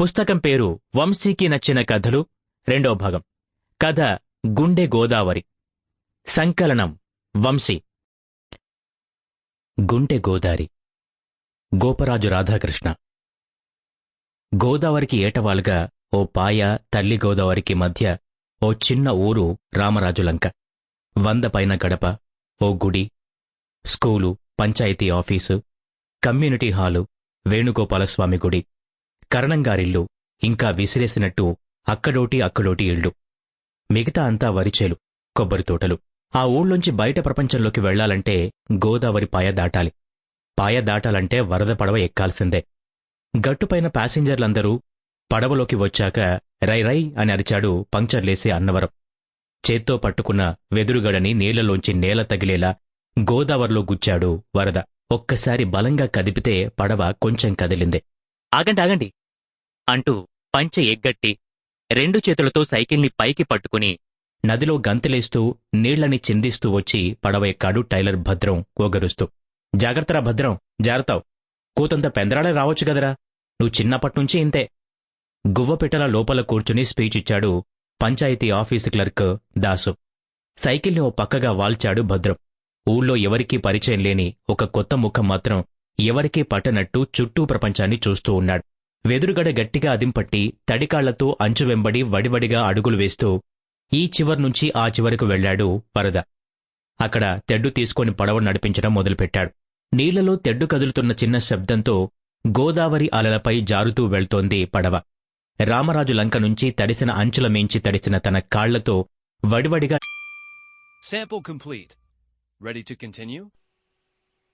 పుస్తకం పేరు వంశీకి నచ్చిన కథలు రెండో భాగం. కథ గుండె గోదావరి. సంకలనం వంశీ. గుండె గోదారి గోపరాజు రాధాకృష్ణ. గోదావరికి ఏటవాలుగా ఓ పాయ తల్లి గోదావరికి మధ్య ఓ చిన్న ఊరు రామరాజులంక వంద పైన గడప ఓ గుడి school panchayat office community hall Venugopalaswamy గుడి. కరణంగారిల్లు. ఇంకా విసిరేసినట్టు అక్కడోటి అక్కడోటి ఇళ్ళు మిగతా అంతా వరిచేలు కొబ్బరి తోటలు. ఆ ఊళ్ళోంచి బయట ప్రపంచంలోకి వెళ్ళాలంటే గోదావరి పాయ దాటాలి. పాయ దాటాలంటే వరద పడవ ఎక్కాల్సిందే. గట్టుపైన ప్యాసింజర్లందరూ పడవలోకి వచ్చాక రై రై అని అరిచాడు పంక్చర్లేసి అన్నవరం. చేత్తో పట్టుకున్న వెదురుగడని నీళ్ళలోంచి నేల తగిలేలా గోదావరిలో గుచ్చాడు వరద. ఒక్కసారి బలంగా కదిపితే పడవ కొంచెం కదిలిందే. ఆగండి ఆగండి. అంటూ పంచె ఎగ్గట్టి రెండు చేతులతో సైకిల్ని పైకి పట్టుకుని నదిలో గంతులేస్తూ నీళ్ళని చిందిస్తూ వచ్చి పడవ ఎక్కాడు టైలర్ భద్రం కోగరుస్తూ. జాగ్రత్తరా భద్రం జాగ్రత్తావు కూతంత పెందరాడే రావచ్చు కదరా. నువ్వు చిన్నప్పట్నుంచి ఇంతే. గువ్వపిట్టల లోపల కూర్చుని స్పీచ్ ఇచ్చాడు పంచాయతీ ఆఫీసు క్లర్క్ దాసు. సైకిల్ని ఓ పక్కగా వాల్చాడు భద్రం. ఊళ్ళో ఎవరికీ పరిచయం లేని ఒక కొత్త ముఖం మాత్రం ఎవరికీ పట్టనట్టు చుట్టూ ప్రపంచాన్ని చూస్తూ ఉన్నాడు. వెదురుగడ గట్టిగా అదింపట్టి తడికాళ్ళతో అంచు వెంబడి వడివడిగా అడుగులు వేస్తూ ఈ చివర్నుంచి ఆ చివరకు వెళ్ళాడు వరద అక్కడ తెడ్డు తీసుకొని పడవ నడిపించడం మొదలుపెట్టాడు నీళ్ళలో తెడ్డు కదులుతున్న చిన్న శబ్దంతో గోదావరి అలలపై జారుతూ వెళ్తోంది పడవ రామరాజు లంక నుంచి తడిసిన అంచుల మించి తడిసిన తన కాళ్ళతో వడివడిగా Sample complete. Ready to continue?